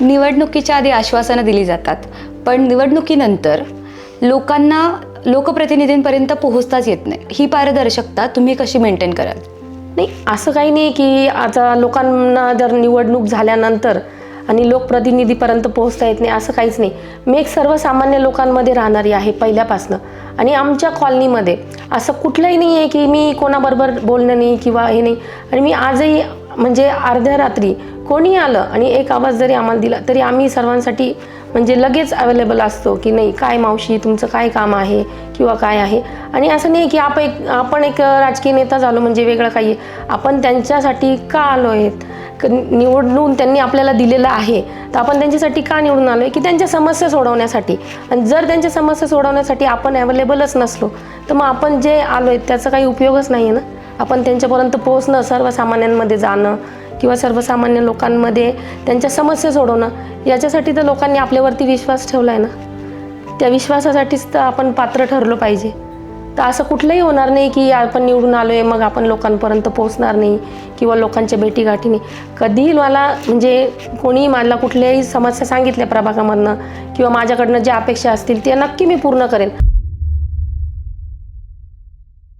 निवडणुकीच्या आधी आश्वासनं दिली जातात. पण निवडणुकीनंतर लोकांना लोकप्रतिनिधींपर्यंत पोहोचताच येत नाही. ही पारदर्शकता तुम्ही कशी मेंटेन कराल? नाही असं काही नाही की आता लोकांना जर निवडणूक झाल्यानंतर आणि लोकप्रतिनिधीपर्यंत पोहोचता येत नाही असं काहीच नाही. मी एक सर्वसामान्य लोकांमध्ये राहणारी आहे पहिल्यापासनं. आणि आमच्या कॉलनीमध्ये असं कुठलंही नाही आहे की मी कोणाबरोबर बोलणं नाही किंवा हे नाही. आणि मी आजही म्हणजे अर्ध्या रात्री कोणी आलं आणि एक आवाज जरी आम्हाला दिला तरी आम्ही सर्वांसाठी म्हणजे लगेच अवेलेबल असतो की नाही काय मावशी तुमचं काय काम आहे किंवा काय आहे? आणि असं नाही की आपण एक आपण एक राजकीय नेता झालो म्हणजे वेगळं काही. आपण त्यांच्यासाठी का आलो आहेत? क- निवडून त्यांनी आपल्याला दिलेलं आहे. तर आपण त्यांच्यासाठी का निवडून आलो आहे की त्यांच्या समस्या सोडवण्यासाठी. आणि जर त्यांच्या समस्या सोडवण्यासाठी आपण अवेलेबलच नसलो तर मग आपण जे आलो आहे त्याचा काही उपयोगच नाही आहे ना? आपण त्यांच्यापर्यंत पोहोचणं सर्वसामान्यांमध्ये जाणं किंवा सर्वसामान्य लोकांमध्ये त्यांच्या समस्या सोडवणं याच्यासाठी तर लोकांनी आपल्यावरती विश्वास ठेवला आहे ना. त्या विश्वासासाठीच तर आपण पात्र ठरलो पाहिजे. तर असं कुठलंही होणार नाही की आपण निवडून आलो आहे मग आपण लोकांपर्यंत पोहोचणार नाही किंवा लोकांच्या भेटीगाठीने कधीही मला म्हणजे कोणी मला कुठल्याही समस्या सांगितल्या प्रभागामधनं किंवा माझ्याकडनं ज्या अपेक्षा असतील त्या नक्की मी पूर्ण करेन.